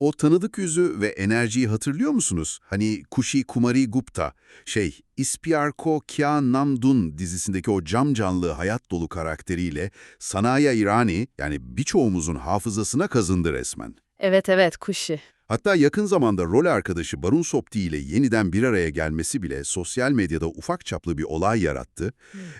O tanıdık yüzü ve enerjiyi hatırlıyor musunuz? Hani Kushi Kumari Gupta, şey, İspiyarko Kya Namdun dizisindeki o cam canlı hayat dolu karakteriyle Sanaya İrani, yani birçoğumuzun hafızasına kazındı resmen. Evet evet Kuşi. Hatta yakın zamanda rol arkadaşı Barun Sopti ile yeniden bir araya gelmesi bile sosyal medyada ufak çaplı bir olay yarattı.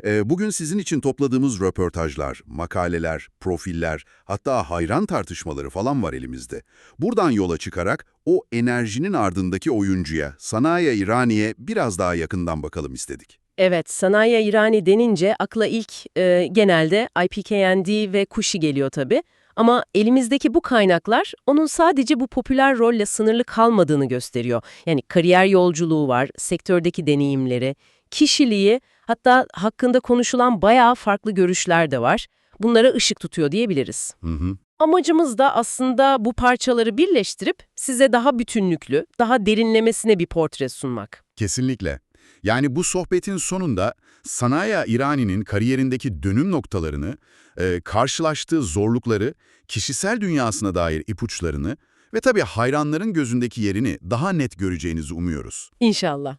Ee, bugün sizin için topladığımız röportajlar, makaleler, profiller, hatta hayran tartışmaları falan var elimizde. Buradan yola çıkarak o enerjinin ardındaki oyuncuya, Sanaya İrani'ye biraz daha yakından bakalım istedik. Evet Sanayi İrani denince akla ilk e, genelde IPKND ve Kuşi geliyor tabii. Ama elimizdeki bu kaynaklar onun sadece bu popüler rolle sınırlı kalmadığını gösteriyor. Yani kariyer yolculuğu var, sektördeki deneyimleri, kişiliği, hatta hakkında konuşulan bayağı farklı görüşler de var. Bunlara ışık tutuyor diyebiliriz. Hı hı. Amacımız da aslında bu parçaları birleştirip size daha bütünlüklü, daha derinlemesine bir portre sunmak. Kesinlikle. Yani bu sohbetin sonunda Sanaya İrani'nin kariyerindeki dönüm noktalarını, e, karşılaştığı zorlukları, kişisel dünyasına dair ipuçlarını ve tabii hayranların gözündeki yerini daha net göreceğinizi umuyoruz. İnşallah.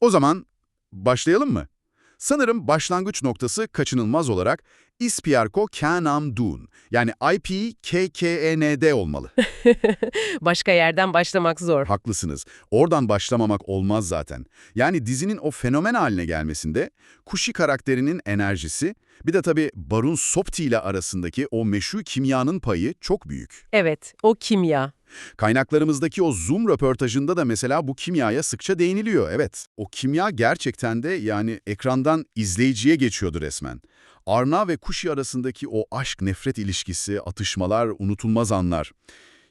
O zaman başlayalım mı? Sanırım başlangıç noktası kaçınılmaz olarak İspiyarko Kanam Dun yani IPKKND olmalı. Başka yerden başlamak zor. Haklısınız. Oradan başlamamak olmaz zaten. Yani dizinin o fenomen haline gelmesinde Kushi karakterinin enerjisi, bir de tabii Barun Sopti ile arasındaki o meşhur kimyanın payı çok büyük. Evet, o kimya. Kaynaklarımızdaki o Zoom röportajında da mesela bu kimyaya sıkça değiniliyor. Evet, o kimya gerçekten de yani ekrandan izleyiciye geçiyordu resmen. Arna ve Kushi arasındaki o aşk-nefret ilişkisi, atışmalar, unutulmaz anlar.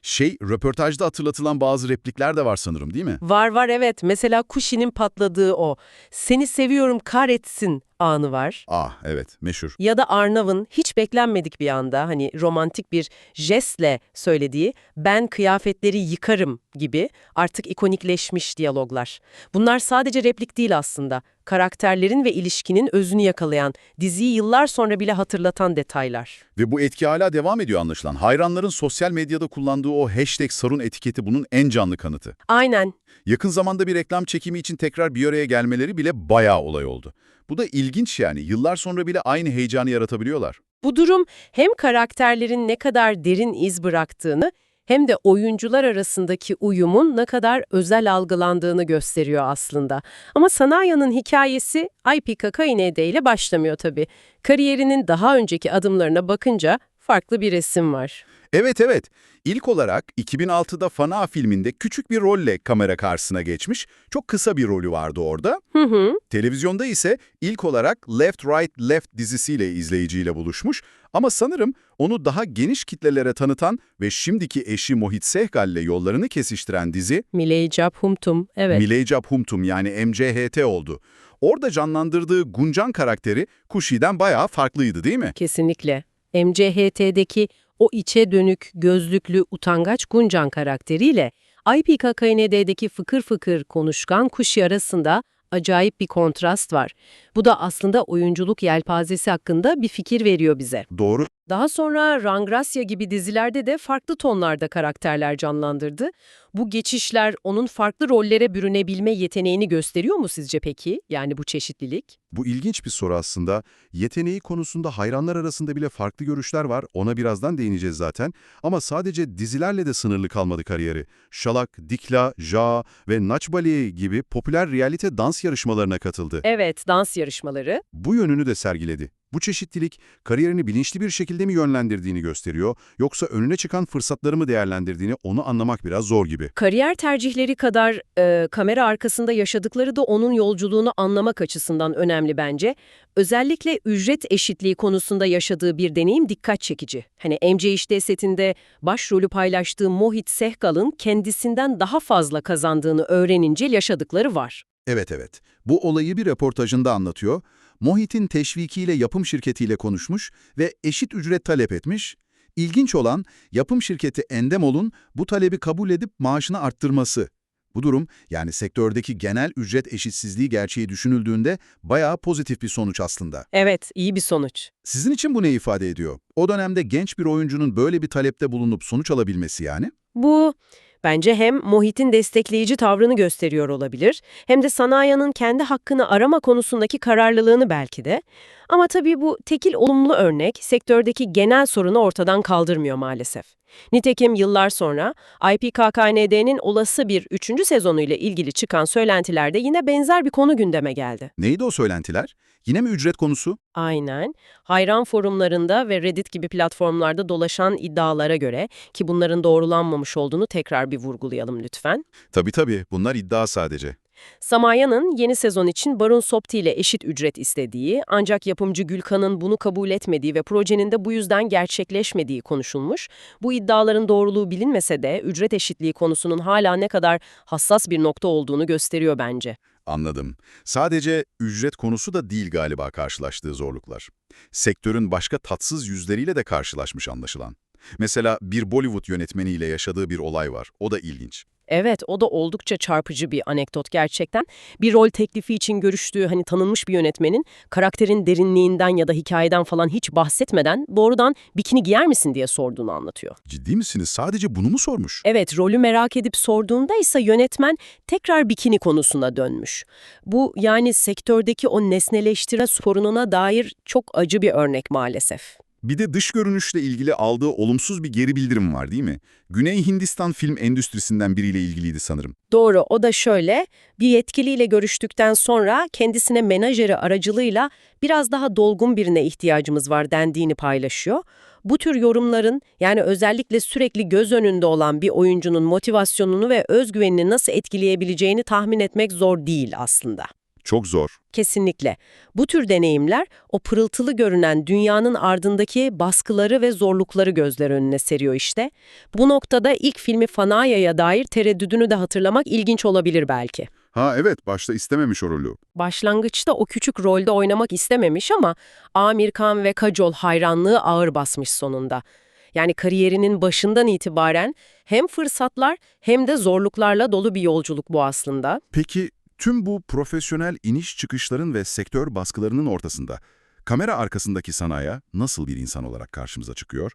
Şey, röportajda hatırlatılan bazı replikler de var sanırım değil mi? Var var evet. Mesela Kushi'nin patladığı o seni seviyorum kahretsin anı var. Ah evet, meşhur. Ya da Arnav'ın hiç beklenmedik bir anda hani romantik bir jestle söylediği ben kıyafetleri yıkarım gibi artık ikonikleşmiş diyaloglar. Bunlar sadece replik değil aslında. Karakterlerin ve ilişkinin özünü yakalayan, diziyi yıllar sonra bile hatırlatan detaylar. Ve bu etki hala devam ediyor anlaşılan. Hayranların sosyal medyada kullandığı o hashtag sarun etiketi bunun en canlı kanıtı. Aynen. Yakın zamanda bir reklam çekimi için tekrar bir araya gelmeleri bile bayağı olay oldu. Bu da ilginç yani. Yıllar sonra bile aynı heyecanı yaratabiliyorlar. Bu durum hem karakterlerin ne kadar derin iz bıraktığını hem de oyuncular arasındaki uyumun ne kadar özel algılandığını gösteriyor aslında. Ama Sanaya'nın hikayesi IPKKND ile başlamıyor tabii. Kariyerinin daha önceki adımlarına bakınca farklı bir resim var. Evet evet. İlk olarak 2006'da Fana filminde küçük bir rolle kamera karşısına geçmiş. Çok kısa bir rolü vardı orada. Hı hı. Televizyonda ise ilk olarak Left Right Left dizisiyle izleyiciyle buluşmuş. Ama sanırım onu daha geniş kitlelere tanıtan ve şimdiki eşi Mohit Sehgal ile yollarını kesiştiren dizi Miley Job Humtum, evet. Mileycap Humtum yani MCHT oldu. Orada canlandırdığı Guncan karakteri Kushi'den bayağı farklıydı değil mi? Kesinlikle. MCHT'deki o içe dönük, gözlüklü, utangaç Guncan karakteriyle IPKKND'deki fıkır fıkır konuşkan Kuşi arasında acayip bir kontrast var. Bu da aslında oyunculuk yelpazesi hakkında bir fikir veriyor bize. Doğru. Daha sonra Rangrasya gibi dizilerde de farklı tonlarda karakterler canlandırdı. Bu geçişler onun farklı rollere bürünebilme yeteneğini gösteriyor mu sizce peki? Yani bu çeşitlilik? Bu ilginç bir soru aslında. Yeteneği konusunda hayranlar arasında bile farklı görüşler var. Ona birazdan değineceğiz zaten. Ama sadece dizilerle de sınırlı kalmadı kariyeri. Şalak, Dikla, Ja ve Naçbali gibi popüler realite dans yarışmalarına katıldı. Evet, dans yarışmaları. Bu yönünü de sergiledi. Bu çeşitlilik kariyerini bilinçli bir şekilde mi yönlendirdiğini gösteriyor, yoksa önüne çıkan fırsatları mı değerlendirdiğini onu anlamak biraz zor gibi. Kariyer tercihleri kadar e, kamera arkasında yaşadıkları da onun yolculuğunu anlamak açısından önemli bence. Özellikle ücret eşitliği konusunda yaşadığı bir deneyim dikkat çekici. Hani MC İşte setinde başrolü paylaştığı Mohit Sehgal'ın kendisinden daha fazla kazandığını öğrenince yaşadıkları var. Evet evet, bu olayı bir röportajında anlatıyor. Mohit'in teşvikiyle yapım şirketiyle konuşmuş ve eşit ücret talep etmiş. İlginç olan yapım şirketi Endemol'un bu talebi kabul edip maaşını arttırması. Bu durum yani sektördeki genel ücret eşitsizliği gerçeği düşünüldüğünde bayağı pozitif bir sonuç aslında. Evet, iyi bir sonuç. Sizin için bu ne ifade ediyor? O dönemde genç bir oyuncunun böyle bir talepte bulunup sonuç alabilmesi yani? Bu Bence hem Mohit'in destekleyici tavrını gösteriyor olabilir, hem de Sanaya'nın kendi hakkını arama konusundaki kararlılığını belki de. Ama tabii bu tekil olumlu örnek sektördeki genel sorunu ortadan kaldırmıyor maalesef. Nitekim yıllar sonra IPKKND'nin olası bir üçüncü sezonuyla ilgili çıkan söylentilerde yine benzer bir konu gündeme geldi. Neydi o söylentiler? Yine mi ücret konusu? Aynen. Hayran forumlarında ve Reddit gibi platformlarda dolaşan iddialara göre ki bunların doğrulanmamış olduğunu tekrar bir vurgulayalım lütfen. Tabii tabii, bunlar iddia sadece. Samaya'nın yeni sezon için Barun Sopti ile eşit ücret istediği, ancak yapımcı Gülkan'ın bunu kabul etmediği ve projenin de bu yüzden gerçekleşmediği konuşulmuş. Bu iddiaların doğruluğu bilinmese de ücret eşitliği konusunun hala ne kadar hassas bir nokta olduğunu gösteriyor bence. Anladım. Sadece ücret konusu da değil galiba karşılaştığı zorluklar. Sektörün başka tatsız yüzleriyle de karşılaşmış anlaşılan. Mesela bir Bollywood yönetmeniyle yaşadığı bir olay var. O da ilginç. Evet, o da oldukça çarpıcı bir anekdot gerçekten. Bir rol teklifi için görüştüğü hani tanınmış bir yönetmenin karakterin derinliğinden ya da hikayeden falan hiç bahsetmeden doğrudan bikini giyer misin diye sorduğunu anlatıyor. Ciddi misiniz? Sadece bunu mu sormuş? Evet, rolü merak edip sorduğunda ise yönetmen tekrar bikini konusuna dönmüş. Bu yani sektördeki o nesneleştirme sorununa dair çok acı bir örnek maalesef. Bir de dış görünüşle ilgili aldığı olumsuz bir geri bildirim var değil mi? Güney Hindistan film endüstrisinden biriyle ilgiliydi sanırım. Doğru, o da şöyle, bir yetkiliyle görüştükten sonra kendisine menajeri aracılığıyla biraz daha dolgun birine ihtiyacımız var dendiğini paylaşıyor. Bu tür yorumların yani özellikle sürekli göz önünde olan bir oyuncunun motivasyonunu ve özgüvenini nasıl etkileyebileceğini tahmin etmek zor değil aslında. Çok zor. Kesinlikle. Bu tür deneyimler o pırıltılı görünen dünyanın ardındaki baskıları ve zorlukları gözler önüne seriyor işte. Bu noktada ilk filmi Fanaya'ya dair tereddüdünü de hatırlamak ilginç olabilir belki. Ha evet, başta istememiş o rolü. Başlangıçta o küçük rolde oynamak istememiş ama Amir Khan ve Kajol hayranlığı ağır basmış sonunda. Yani kariyerinin başından itibaren hem fırsatlar hem de zorluklarla dolu bir yolculuk bu aslında. Peki tüm bu profesyonel iniş çıkışların ve sektör baskılarının ortasında kamera arkasındaki Sanaya nasıl bir insan olarak karşımıza çıkıyor?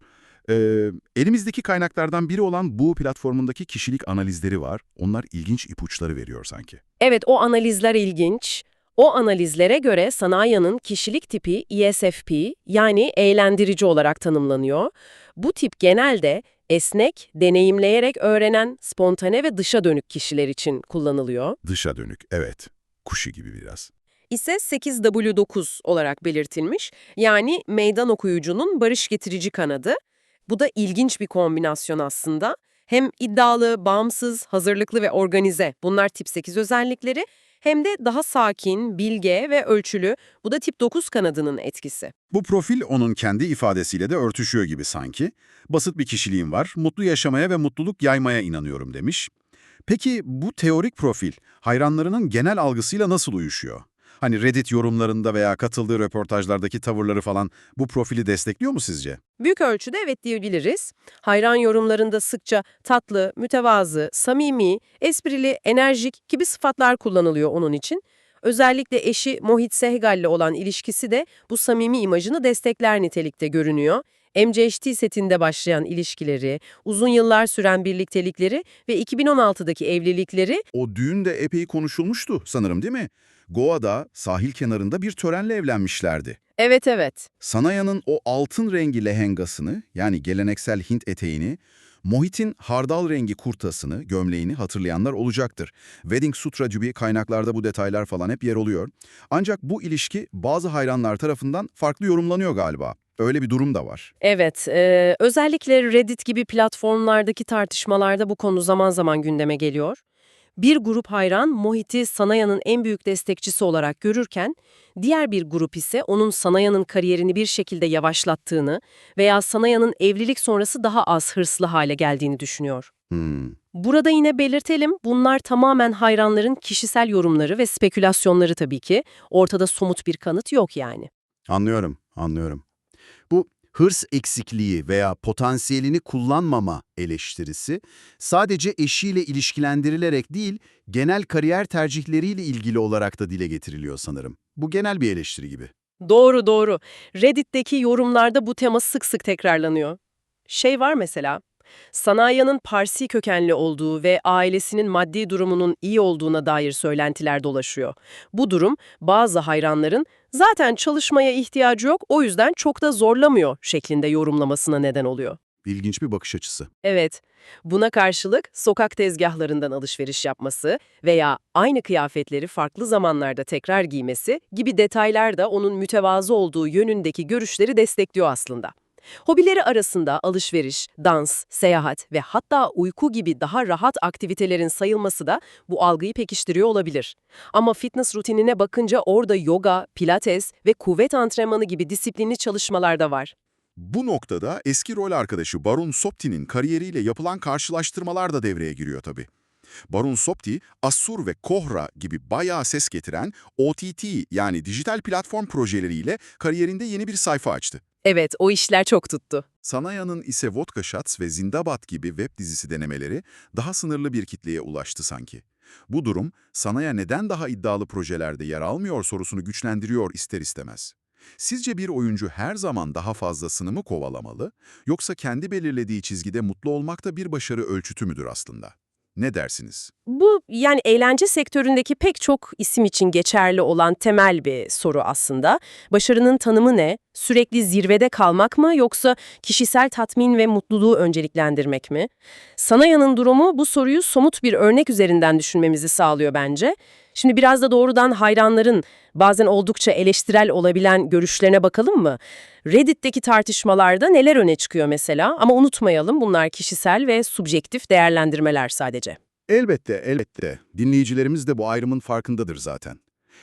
Ee, elimizdeki kaynaklardan biri olan bu platformundaki kişilik analizleri var. Onlar ilginç ipuçları veriyor sanki. Evet o analizler ilginç. O analizlere göre Sanaya'nın kişilik tipi ESFP yani eğlendirici olarak tanımlanıyor. Bu tip genelde esnek, deneyimleyerek öğrenen, spontane ve dışa dönük kişiler için kullanılıyor. Dışa dönük, evet. Kuşu gibi biraz. ise 8W9 olarak belirtilmiş. Yani meydan okuyucunun barış getirici kanadı. Bu da ilginç bir kombinasyon aslında. Hem iddialı, bağımsız, hazırlıklı ve organize bunlar tip 8 özellikleri hem de daha sakin, bilge ve ölçülü. Bu da tip 9 kanadının etkisi. Bu profil onun kendi ifadesiyle de örtüşüyor gibi sanki. Basit bir kişiliğim var, mutlu yaşamaya ve mutluluk yaymaya inanıyorum demiş. Peki bu teorik profil hayranlarının genel algısıyla nasıl uyuşuyor? Hani Reddit yorumlarında veya katıldığı röportajlardaki tavırları falan bu profili destekliyor mu sizce? Büyük ölçüde evet diyebiliriz. Hayran yorumlarında sıkça tatlı, mütevazı, samimi, esprili, enerjik gibi sıfatlar kullanılıyor onun için. Özellikle eşi Mohit Sehgal'le olan ilişkisi de bu samimi imajını destekler nitelikte görünüyor. MCHT setinde başlayan ilişkileri, uzun yıllar süren birliktelikleri ve 2016'daki evlilikleri O düğün de epey konuşulmuştu sanırım değil mi? Goa'da sahil kenarında bir törenle evlenmişlerdi. Evet evet. Sanaya'nın o altın rengi lehengasını yani geleneksel Hint eteğini, Mohit'in hardal rengi kurtasını, gömleğini hatırlayanlar olacaktır. Wedding Sutra gibi kaynaklarda bu detaylar falan hep yer oluyor. Ancak bu ilişki bazı hayranlar tarafından farklı yorumlanıyor galiba. Öyle bir durum da var. Evet, e, özellikle Reddit gibi platformlardaki tartışmalarda bu konu zaman zaman gündeme geliyor. Bir grup hayran Mohit'i Sanaya'nın en büyük destekçisi olarak görürken, diğer bir grup ise onun Sanaya'nın kariyerini bir şekilde yavaşlattığını veya Sanaya'nın evlilik sonrası daha az hırslı hale geldiğini düşünüyor. Hmm. Burada yine belirtelim, bunlar tamamen hayranların kişisel yorumları ve spekülasyonları tabii ki. Ortada somut bir kanıt yok yani. Anlıyorum, anlıyorum. Bu hırs eksikliği veya potansiyelini kullanmama eleştirisi sadece eşiyle ilişkilendirilerek değil, genel kariyer tercihleriyle ilgili olarak da dile getiriliyor sanırım. Bu genel bir eleştiri gibi. Doğru doğru. Reddit'teki yorumlarda bu tema sık sık tekrarlanıyor. Şey var mesela, Sanaya'nın Parsi kökenli olduğu ve ailesinin maddi durumunun iyi olduğuna dair söylentiler dolaşıyor. Bu durum bazı hayranların zaten çalışmaya ihtiyacı yok o yüzden çok da zorlamıyor şeklinde yorumlamasına neden oluyor. İlginç bir bakış açısı. Evet, buna karşılık sokak tezgahlarından alışveriş yapması veya aynı kıyafetleri farklı zamanlarda tekrar giymesi gibi detaylar da onun mütevazı olduğu yönündeki görüşleri destekliyor aslında. Hobileri arasında alışveriş, dans, seyahat ve hatta uyku gibi daha rahat aktivitelerin sayılması da bu algıyı pekiştiriyor olabilir. Ama fitness rutinine bakınca orada yoga, pilates ve kuvvet antrenmanı gibi disiplinli çalışmalar da var. Bu noktada eski rol arkadaşı Baron Sopti'nin kariyeriyle yapılan karşılaştırmalar da devreye giriyor tabii. Baron Sopti, Assur ve Kohra gibi bayağı ses getiren OTT yani dijital platform projeleriyle kariyerinde yeni bir sayfa açtı. Evet, o işler çok tuttu. Sanaya'nın ise Vodka Shots ve Zindabad gibi web dizisi denemeleri daha sınırlı bir kitleye ulaştı sanki. Bu durum, Sanaya neden daha iddialı projelerde yer almıyor sorusunu güçlendiriyor ister istemez. Sizce bir oyuncu her zaman daha fazlasını mı kovalamalı, yoksa kendi belirlediği çizgide mutlu olmak da bir başarı ölçütü müdür aslında? Ne dersiniz? Bu yani eğlence sektöründeki pek çok isim için geçerli olan temel bir soru aslında. Başarının tanımı ne? Sürekli zirvede kalmak mı yoksa kişisel tatmin ve mutluluğu önceliklendirmek mi? Sanaya'nın durumu bu soruyu somut bir örnek üzerinden düşünmemizi sağlıyor bence. Şimdi biraz da doğrudan hayranların bazen oldukça eleştirel olabilen görüşlerine bakalım mı? Reddit'teki tartışmalarda neler öne çıkıyor mesela ama unutmayalım bunlar kişisel ve subjektif değerlendirmeler sadece. Elbette, elbette. Dinleyicilerimiz de bu ayrımın farkındadır zaten.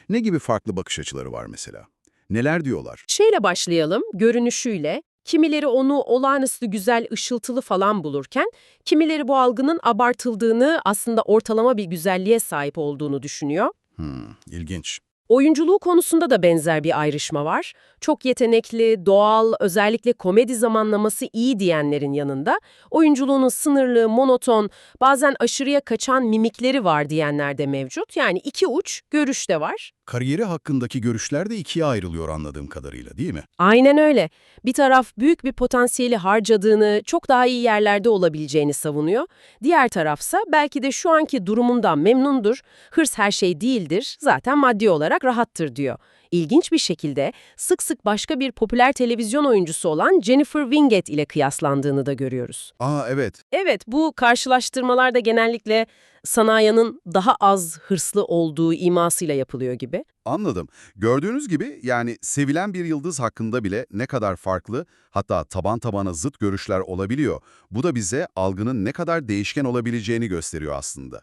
Ne gibi farklı bakış açıları var mesela? Neler diyorlar? Şeyle başlayalım, görünüşüyle. Kimileri onu olağanüstü güzel, ışıltılı falan bulurken, kimileri bu algının abartıldığını, aslında ortalama bir güzelliğe sahip olduğunu düşünüyor. Hmm, ilginç. Oyunculuğu konusunda da benzer bir ayrışma var. Çok yetenekli, doğal, özellikle komedi zamanlaması iyi diyenlerin yanında, oyunculuğunun sınırlı, monoton, bazen aşırıya kaçan mimikleri var diyenler de mevcut. Yani iki uç görüş de var. Kariyeri hakkındaki görüşler de ikiye ayrılıyor anladığım kadarıyla değil mi? Aynen öyle. Bir taraf büyük bir potansiyeli harcadığını, çok daha iyi yerlerde olabileceğini savunuyor. Diğer tarafsa belki de şu anki durumundan memnundur, hırs her şey değildir, zaten maddi olarak rahattır diyor. İlginç bir şekilde sık sık başka bir popüler televizyon oyuncusu olan Jennifer Winget ile kıyaslandığını da görüyoruz. Aa evet. Evet, bu karşılaştırmalar da genellikle Sanaya'nın daha az hırslı olduğu imasıyla yapılıyor gibi. Anladım. Gördüğünüz gibi yani sevilen bir yıldız hakkında bile ne kadar farklı hatta taban tabana zıt görüşler olabiliyor. Bu da bize algının ne kadar değişken olabileceğini gösteriyor aslında.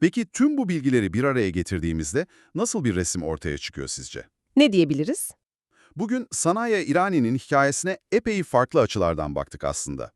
Peki tüm bu bilgileri bir araya getirdiğimizde nasıl bir resim ortaya çıkıyor sizce? Ne diyebiliriz? Bugün Sanayi İrani'nin hikayesine epey farklı açılardan baktık aslında.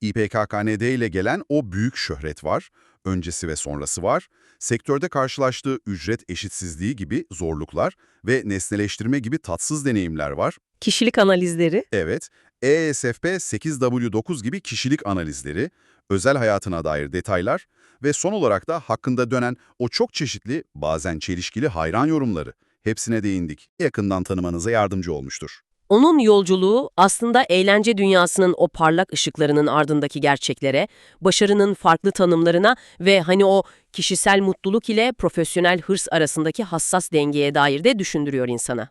İPKKND ile gelen o büyük şöhret var, öncesi ve sonrası var, sektörde karşılaştığı ücret eşitsizliği gibi zorluklar ve nesneleştirme gibi tatsız deneyimler var. Kişilik analizleri. Evet, ESFP 8W9 gibi kişilik analizleri, özel hayatına dair detaylar ve son olarak da hakkında dönen o çok çeşitli, bazen çelişkili hayran yorumları. Hepsine değindik. Yakından tanımanıza yardımcı olmuştur. Onun yolculuğu aslında eğlence dünyasının o parlak ışıklarının ardındaki gerçeklere, başarının farklı tanımlarına ve hani o kişisel mutluluk ile profesyonel hırs arasındaki hassas dengeye dair de düşündürüyor insana.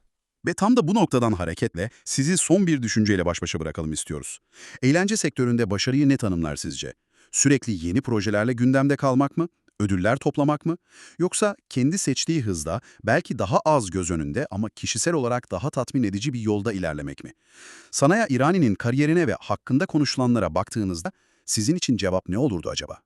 Ve tam da bu noktadan hareketle sizi son bir düşünceyle baş başa bırakalım istiyoruz. Eğlence sektöründe başarıyı ne tanımlar sizce? Sürekli yeni projelerle gündemde kalmak mı? Ödüller toplamak mı? Yoksa kendi seçtiği hızda belki daha az göz önünde ama kişisel olarak daha tatmin edici bir yolda ilerlemek mi? Sanaya İrani'nin kariyerine ve hakkında konuşulanlara baktığınızda sizin için cevap ne olurdu acaba?